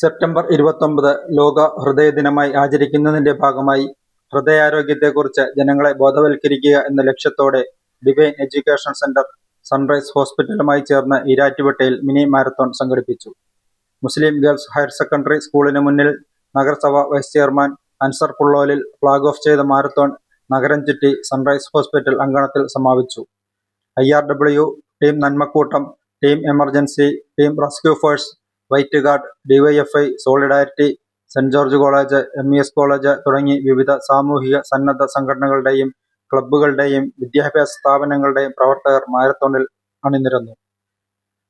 September ഇരുപത്തൊമ്പത് ലോക ഹൃദയ ദിനമായി ആചരിക്കുന്നതിന്റെ ഭാഗമായി ഹൃദയാരോഗ്യത്തെക്കുറിച്ച് ജനങ്ങളെ ബോധവൽക്കരിക്കുക എന്ന ലക്ഷ്യത്തോടെ ഡിവൈൻ എഡ്യൂക്കേഷൻ സെന്റർ സൺറൈസ് ഹോസ്പിറ്റലുമായി ചേർന്ന് ഈരാറ്റുപേട്ടയിൽ മിനി മാരത്തോൺ സംഘടിപ്പിച്ചു. മുസ്ലിം ഗേൾസ് ഹയർ സെക്കൻഡറി സ്കൂളിന് മുന്നിൽ നഗരസഭ vice chairman Ansar Pullolil flag off ചെയ്ത മാരത്തോൺ നഗരം ചുറ്റി സൺറൈസ് ഹോസ്പിറ്റൽ അങ്കണത്തിൽ സമാപിച്ചു. I R W team നന്മക്കൂട്ടം team emergency team rescue force white guard DYFI solidarity saint George college M E S college തുടങ്ങി വിവിധ സാമൂഹിക സന്നദ്ധ സംഘടനകളുടെയും ക്ലബ്ബുകളുടെയും വിദ്യാഭ്യാസ സ്ഥാപനങ്ങളുടെയും പ്രവർത്തകർ മാരത്തോണിൽ അണിനിരന്നു.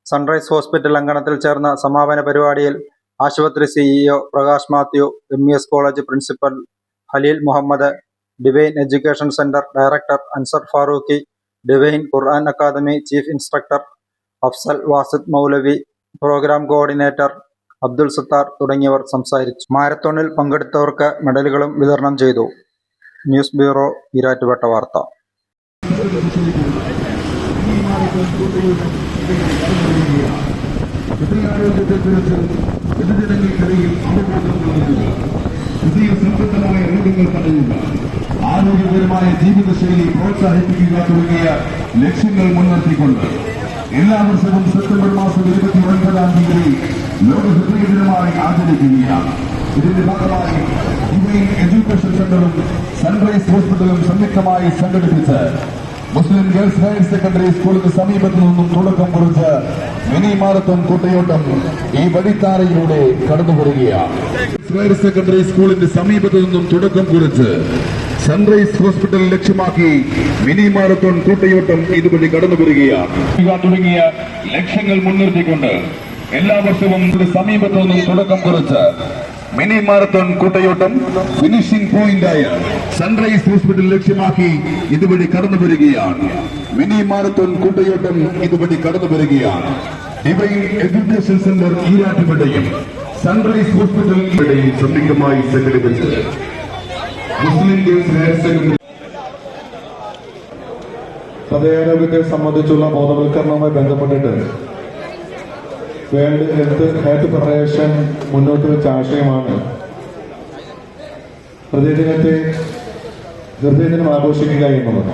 സൺറൈസ് ഹോസ്പിറ്റൽ അങ്കണത്തിൽ ചേർന്ന സമാപന പരിപാടിയിൽ ആശുപത്രി CEO Prakash Mathew M E S college principal Haleel Muhammad divine education centre director Ansar Farooqui divine Quran academy chief instructor Afsal Wasid Moulavi program coordinator Abdul Sathar തുടങ്ങിയവർ സംസാരിച്ചു. മാരത്തോണിൽ പങ്കെടുത്തവർക്ക് മെഡലുകളും വിതരണം ചെയ്തു. ന്യൂസ് ബ്യൂറോ ഈരാറ്റുപേട്ട വാർത്ത. ആരോഗ്യപരമായ ജീവിതശൈലി പ്രോത്സാഹിപ്പിക്കുക തുടങ്ങിയ ലക്ഷ്യങ്ങൾ മുൻനിർത്തിക്കൊണ്ട് എല്ലാ വർഷവും സെപ്റ്റംബർ മാസം ഇരുപത്തി ഒൻപതാം തീയതി ലോക ഹൃദയ ദിനമായി ആചരിക്കുകയാണ്. ഇതിന്റെ ഭാഗമായി ഡിവൈൻ എഡ്യൂക്കേഷൻ സെന്ററും സൺറൈസ് ഹോസ്പിറ്റലും സംയുക്തമായി സംഘടിപ്പിച്ച് മുസ്ലിം ഗേൾസ് ഹയർ സെക്കൻഡറി സ്കൂളിന് സമീപത്തു നിന്നും തുടക്കം കുറിച്ച് മിനി മാരത്തോൺ കൂട്ടയോട്ടം ഈ വഴിത്താരയിലൂടെ കടന്നു വരികയാണ് ഹയർ സെക്കൻഡറി സ്കൂളിന്റെ സമീപത്തു നിന്നും തുടക്കം കുറിച്ച് സൺറൈസ് ഹോസ്പിറ്റൽ ലക്ഷ്യമാക്കി മിനി മാരത്തോൺ കൂട്ടയോട്ടം ഇതുവഴി കടന്നു വരികയാണ് തുടങ്ങിയ ലക്ഷ്യങ്ങൾ മുൻനിർത്തിക്കൊണ്ട് എല്ലാ വർഷവും സമീപത്തു നിന്നും തുടക്കം കുറിച്ച് മിനി മാരത്തോൺ കൂട്ടയോട്ടം ഫിനിഷിംഗ് പോയിന്റായ സൺറൈസ് ഹോസ്പിറ്റൽ ലക്ഷ്യമാക്കി ഇതുവഴി കടന്നു വരികയാണ് മിനി മാരത്തോൺ കൂട്ടയോട്ടം ഇതുവഴി കടന്നു വരികയാണ് ഡിവൈൻ എഡ്യൂക്കേഷൻ സെന്റർ ഈരാറ്റുപേട്ടയും സൺറൈസ് ഹോസ്പിറ്റലിന്റെയും സംയുക്തമായി സംഘടിപ്പിച്ചത്. മുസ്ലിം ഗേൾസ് ഹയർ സെക്കൻഡറി ഹൃദയാരോഗ്യത്തെ സംബന്ധിച്ചുള്ള ബോധവൽക്കരണവുമായി ബന്ധപ്പെട്ടിട്ട് വേൾഡ് ഹെൽത്ത് ഹെൽത്ത് ഫെഡറേഷൻ മുന്നോട്ട് വെച്ച ആശയമാണ്. ഹൃദയദിനത്തെ ഹൃദയദിനം ആഘോഷിക്കുക എന്നുള്ളത്.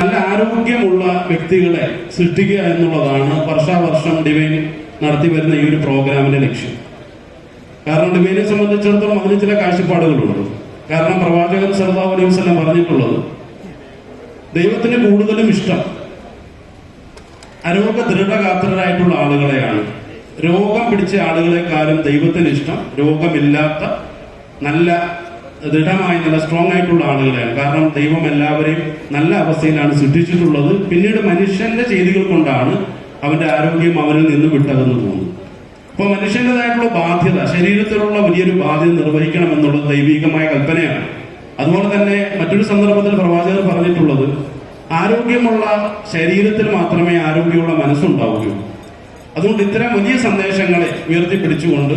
നല്ല ആരോഗ്യമുള്ള വ്യക്തികളെ സൃഷ്ടിക്കുക എന്നുള്ളതാണ് വർഷാവർഷം ഡിവൈൻ നടത്തി വരുന്ന ഈ ഒരു പ്രോഗ്രാമിന്റെ ലക്ഷ്യം. കാരണം ഡിവൈനെ സംബന്ധിച്ചിടത്തോളം അതിന് ചില കാഴ്ചപ്പാടുകളുണ്ട്. കാരണം പ്രവാചകൻ സല്ലല്ലാഹു അലൈഹി വസല്ലം പറഞ്ഞിട്ടുള്ളത് ദൈവത്തിന് കൂടുതലും ഇഷ്ടം അരോഗ ദൃഢഗാത്രരായിട്ടുള്ള ആളുകളെയാണ്. രോഗം പിടിച്ച ആളുകളെക്കാളും ദൈവത്തിന് ഇഷ്ടം രോഗമില്ലാത്ത നല്ല ദൃഢമായി നല്ല സ്ട്രോങ് ആയിട്ടുള്ള ആളുകളെയാണ്. കാരണം ദൈവം എല്ലാവരെയും നല്ല അവസ്ഥയിലാണ് സൃഷ്ടിച്ചിട്ടുള്ളത്. പിന്നീട് മനുഷ്യന്റെ ചെയ്തികൾ കൊണ്ടാണ് അവന്റെ ആരോഗ്യം അവരിൽ നിന്ന് വിട്ടകന്നു പോകുന്നത് അപ്പൊ മനുഷ്യന്റേതായിട്ടുള്ള ബാധ്യത ശരീരത്തിലുള്ള വലിയൊരു ബാധ്യത നിർവഹിക്കണം എന്നുള്ളത് ദൈവികമായ കൽപ്പനയാണ്. അതുപോലെ തന്നെ മറ്റൊരു സന്ദർഭത്തിൽ പ്രവാചകർ പറഞ്ഞിട്ടുള്ളത് ആരോഗ്യമുള്ള ശരീരത്തിൽ മാത്രമേ ആരോഗ്യമുള്ള മനസ്സുണ്ടാവുകയുള്ളൂ. അതുകൊണ്ട് ഇത്തരം വലിയ സന്ദേശങ്ങളെ ഉയർത്തിപ്പിടിച്ചുകൊണ്ട്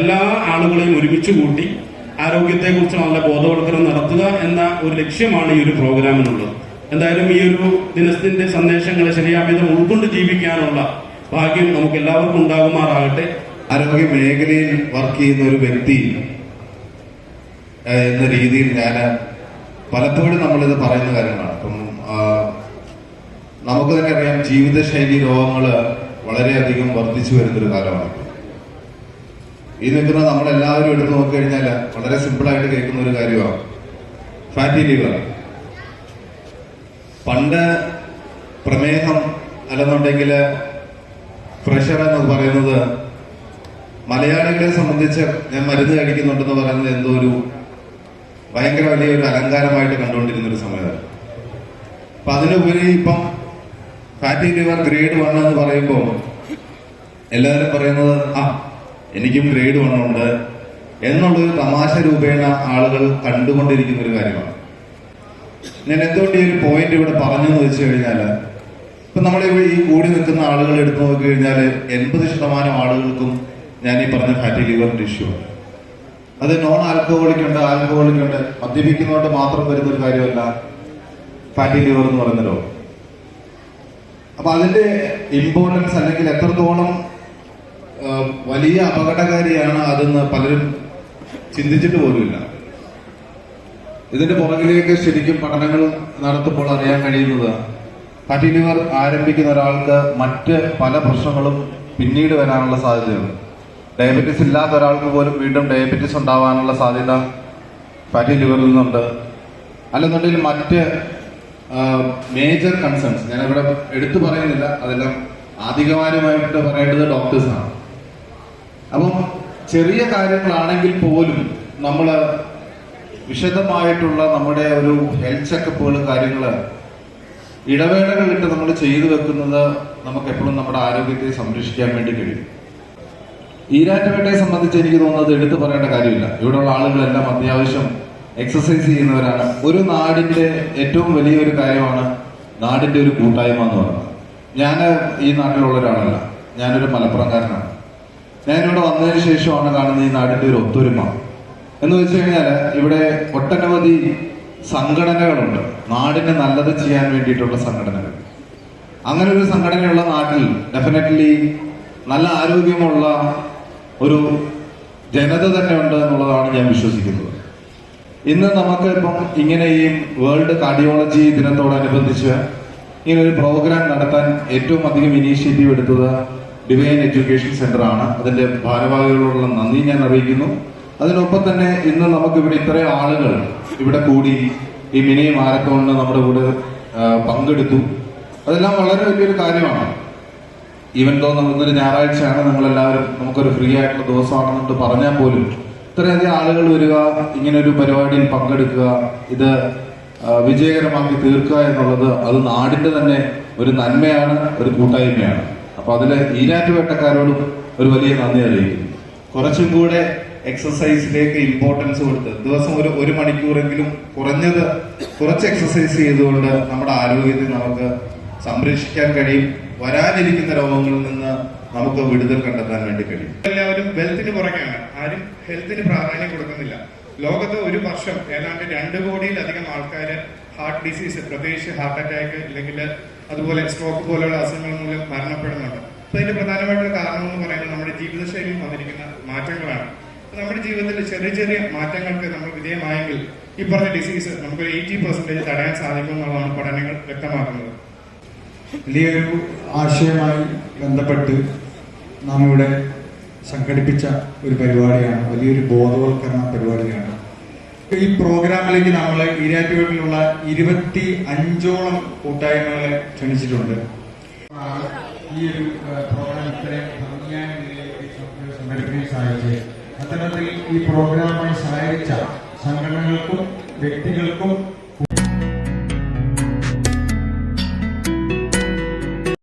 എല്ലാ ആളുകളെയും ഒരുമിച്ച് കൂട്ടി ആരോഗ്യത്തെക്കുറിച്ച് നല്ല ബോധവൽക്കരണം നടത്തുക എന്ന ഒരു ലക്ഷ്യമാണ് ഈ ഒരു പ്രോഗ്രാമിനുള്ളത്. എന്തായാലും ഈ ഒരു ദിനത്തിന്റെ സന്ദേശങ്ങളെ ശരിയാവിധം ഉൾക്കൊണ്ട് ജീവിക്കാനുള്ള ഭാഗ്യം നമുക്ക് എല്ലാവർക്കും ഉണ്ടാകുമാറാകട്ടെ. ആരോഗ്യ മേഖലയിൽ വർക്ക് ചെയ്യുന്ന ഒരു വ്യക്തി എന്ന രീതിയിൽ ഞാൻ പലപ്പോഴും നമ്മളിത് പറയുന്ന കാര്യങ്ങളാണ്. അപ്പം നമുക്ക് തന്നെ അറിയാം ജീവിതശൈലി രോഗങ്ങൾ വളരെയധികം വർദ്ധിച്ചു വരുന്നൊരു കാലമാണ് ഈ നിൽക്കുന്ന നമ്മളെല്ലാവരും എടുത്ത് നോക്കിക്കഴിഞ്ഞാൽ വളരെ സിമ്പിളായിട്ട് കേൾക്കുന്ന ഒരു കാര്യമാണ്. ഫാറ്റി ലിവർ പണ്ട് പ്രമേഹം അല്ലെന്നുണ്ടെങ്കിൽ പ്രഷർ എന്ന് പറയുന്നത് മലയാളികളെ സംബന്ധിച്ച് ഞാൻ മരുന്ന് കഴിക്കുന്നുണ്ടെന്ന് പറയുന്നത് എന്തോ ഒരു ഭയങ്കര വലിയൊരു അലങ്കാരമായിട്ട് കണ്ടുകൊണ്ടിരുന്ന ഒരു സമയമാണ്. അപ്പൊ അതിനുപരി ഇപ്പം ഫാറ്റി ലിവർ ഗ്രേഡ് വൺ എന്ന് പറയുമ്പോൾ എല്ലാവരും പറയുന്നത് ആ എനിക്കും ഗ്രേഡ് വൺ ഉണ്ട്. എന്നുള്ളൊരു തമാശ രൂപേണ ആളുകൾ കണ്ടുകൊണ്ടിരിക്കുന്ന ഒരു കാര്യമാണ്. ഞാൻ എന്തുകൊണ്ട് ഈ ഒരു പോയിന്റ് ഇവിടെ പറഞ്ഞെന്ന് വെച്ച് കഴിഞ്ഞാൽ ഇപ്പൊ നമ്മളെ ഈ കൂടി നിൽക്കുന്ന ആളുകൾ എടുത്തു നോക്കി കഴിഞ്ഞാൽ എൺപത് ശതമാനം ആളുകൾക്കും ഞാൻ ഈ പറഞ്ഞ ഫാറ്റി ലിവർ ഇഷ്യൂ ആണ്. അത് നോൺ ആൽക്കഹോളിക് ഉണ്ട് ആൽക്കഹോളിക് ഉണ്ട്. മദ്യപിക്കുന്നതുകൊണ്ട് മാത്രം വരുന്ന ഒരു കാര്യമല്ല ഫാറ്റി ലിവർ എന്ന് പറയുന്ന രോഗം. അപ്പൊ അതിന്റെ ഇമ്പോർട്ടൻസ് അല്ലെങ്കിൽ എത്രത്തോളം വലിയ അപകടകാരിയാണ് അതെന്ന് പലരും ചിന്തിച്ചിട്ട് പോലുമില്ല. ഇതിന്റെ പുറകിലേക്ക് ശരിക്കും പഠനങ്ങൾ നടത്തുമ്പോൾ അറിയാൻ കഴിയുന്നത് ലിവർ ആരംഭിക്കുന്ന ഒരാൾക്ക് മറ്റ് പല പ്രശ്നങ്ങളും പിന്നീട് വരാനുള്ള സാധ്യതയുണ്ട്. ഡയബറ്റീസ് ഇല്ലാത്ത ഒരാൾക്ക് പോലും വീണ്ടും ഡയബറ്റീസ് ഉണ്ടാവാനുള്ള സാധ്യത ഫാറ്റി ലിവറിൽ നിന്നുണ്ട്. അല്ലെന്നുണ്ടെങ്കിൽ മറ്റ് മേജർ കൺസേൺസ് ഞാനിവിടെ എടുത്തു പറയുന്നില്ല അതെല്ലാം ആധികാരികമായിട്ട് പറയേണ്ടത് ഡോക്ടേഴ്സാണ് അപ്പം ചെറിയ കാര്യങ്ങളാണെങ്കിൽ പോലും നമ്മൾ വിശദമായിട്ടുള്ള നമ്മുടെ ഒരു ഹെൽത്ത് ചെക്കപ്പുകൾ കാര്യങ്ങൾ ഇടവേളകളിട്ട് നമ്മൾ ചെയ്തു വെക്കുന്നത് നമുക്ക് എപ്പോഴും നമ്മുടെ ആരോഗ്യത്തെ സംരക്ഷിക്കാൻ വേണ്ടി കഴിയും. ഈരാറ്റുപേട്ടയെ സംബന്ധിച്ച് എനിക്ക് തോന്നുന്നത് എടുത്തു പറയേണ്ട കാര്യമില്ല. ഇവിടെയുള്ള ആളുകളെല്ലാം അത്യാവശ്യം എക്സസൈസ് ചെയ്യുന്നവരാണ്. ഒരു നാടിന്റെ ഏറ്റവും വലിയൊരു കാര്യമാണ് നാടിന്റെ ഒരു കൂട്ടായ്മ എന്ന് പറയുന്നത്. ഞാൻ ഈ നാട്ടിലുള്ള ഒരാളല്ല ഞാനൊരു മലപ്പുറംകാരനാണ്. ഞാനിവിടെ വന്നതിന് ശേഷമാണ് കാണുന്നത് ഈ നാടിന്റെ ഒരു ഒത്തൊരുമ. എന്ന് വെച്ച് കഴിഞ്ഞാൽ ഇവിടെ ഒട്ടനവധി സംഘടനകളുണ്ട്. നാടിന് നല്ലത് ചെയ്യാൻ വേണ്ടിയിട്ടുള്ള സംഘടനകൾ. അങ്ങനെ ഒരു സംഘടനയുള്ള നാട്ടിൽ ഡെഫിനറ്റ്ലി നല്ല ആരോഗ്യമുള്ള ഒരു ജനത തന്നെ ഉണ്ട് എന്നുള്ളതാണ് ഞാൻ വിശ്വസിക്കുന്നത്. ഇന്ന് നമുക്ക് ഇപ്പം ഇങ്ങനെ ഈ വേൾഡ് കാർഡിയോളജി ദിനത്തോടനുബന്ധിച്ച് ഇങ്ങനെ ഒരു പ്രോഗ്രാം നടത്താൻ ഏറ്റവും അധികം ഇനീഷ്യേറ്റീവ് എടുത്തത് ഡിവൈൻ എഡ്യൂക്കേഷൻ സെന്റർ ആണ്. അതിന്റെ ഭാരവാഹികളോടുള്ള നന്ദി ഞാൻ അറിയിക്കുന്നു. അതിനൊപ്പം തന്നെ ഇന്ന് നമുക്ക് ഇവിടെ ഇത്രയും ആളുകൾ ഇവിടെ കൂടി ഈ മിനി മാരത്തോണിന് നമ്മുടെ കൂടെ പങ്കെടുത്തു. അതെല്ലാം വളരെ വലിയൊരു കാര്യമാണ്. ഈവൻ തോ നമുക്കൊരു ഞായറാഴ്ചയാണ് നമ്മളെല്ലാവരും നമുക്കൊരു ഫ്രീ ആയിട്ടുള്ള ദിവസമാണെന്നുണ്ട് പറഞ്ഞാൽ പോലും ഇത്രയധികം ആളുകൾ വരിക ഇങ്ങനെ ഒരു പരിപാടിയിൽ പങ്കെടുക്കുക ഇത് വിജയകരമാക്കി തീർക്കുക എന്നുള്ളത് അത് നാടിന്റെ തന്നെ ഒരു നന്മയാണ് ഒരു കൂട്ടായ്മയാണ്. അപ്പൊ അതിൽ ഈനാറ്റുപേട്ടക്കാരോടും ഒരു വലിയ നന്ദി അറിയിക്കുന്നു. കുറച്ചും കൂടെ എക്സസൈസിലേക്ക് ഇമ്പോർട്ടൻസ് കൊടുത്ത് ദിവസം ഒരു ഒരു മണിക്കൂറെങ്കിലും കുറഞ്ഞത് കുറച്ച് എക്സസൈസ് ചെയ്തുകൊണ്ട് നമ്മുടെ ആരോഗ്യത്തെ നമുക്ക് സംരക്ഷിക്കാൻ കഴിയും. വരാനിരിക്കുന്ന രോഗങ്ങളിൽ നിന്ന് നമുക്ക് വിടുതൽ കണ്ടെത്താൻ വേണ്ടി കഴിയും. എല്ലാവരും വെൽത്തിന് പുറകെയാണ്. ആരും ഹെൽത്തിന് പ്രാധാന്യം കൊടുക്കുന്നില്ല. ലോകത്ത് ഒരു വർഷം ഏതാണ്ട് രണ്ട് കോടിയിലധികം ആൾക്കാർ ഹാർട്ട് ഡിസീസ് പ്രത്യേകിച്ച് ഹാർട്ട് അറ്റാക്ക് അല്ലെങ്കിൽ അതുപോലെ സ്ട്രോക്ക് പോലെയുള്ള അസുഖങ്ങൾ മൂലം മരണപ്പെടുന്നുണ്ട്. അപ്പൊ ഇതിന്റെ പ്രധാനമായിട്ടുള്ള കാരണം എന്ന് പറയുന്നത് നമ്മുടെ ജീവിതശൈലിയിൽ വന്നിരിക്കുന്ന മാറ്റങ്ങളാണ്. നമ്മുടെ ജീവിതത്തിലെ ചെറിയ ചെറിയ മാറ്റങ്ങൾക്ക് നമ്മൾ വിധേയമായെങ്കിൽ ഈ പറഞ്ഞ ഡിസീസ് നമുക്ക് എയ്റ്റി പെർസെന്റേജ് തടയാൻ സാധിക്കും എന്നുള്ളതാണ് പഠനങ്ങൾ വ്യക്തമാക്കുന്നത്. വലിയൊരു ആശയമായി ബന്ധപ്പെട്ട് നാം ഇവിടെ സംഘടിപ്പിച്ച ഒരു പരിപാടിയാണ് വലിയൊരു ബോധവൽക്കരണ പരിപാടിയാണ്. ഈ പ്രോഗ്രാമിലേക്ക് നമ്മൾ ഈരാറ്റുപേട്ടിലുള്ള ഇരുപത്തി അഞ്ചോളം കൂട്ടായ്മകളെ ക്ഷണിച്ചിട്ടുണ്ട്. ഈ ഒരു പ്രോഗ്രാം ഇത്രയും ഭംഗിയായ നിലയിലേക്ക് സംഘടിപ്പിക്കാൻ സാധിച്ചത് അത്തരത്തിൽ ഈ പ്രോഗ്രാമായി സഹായിച്ച സംഘടനകൾക്കും വ്യക്തികൾക്കും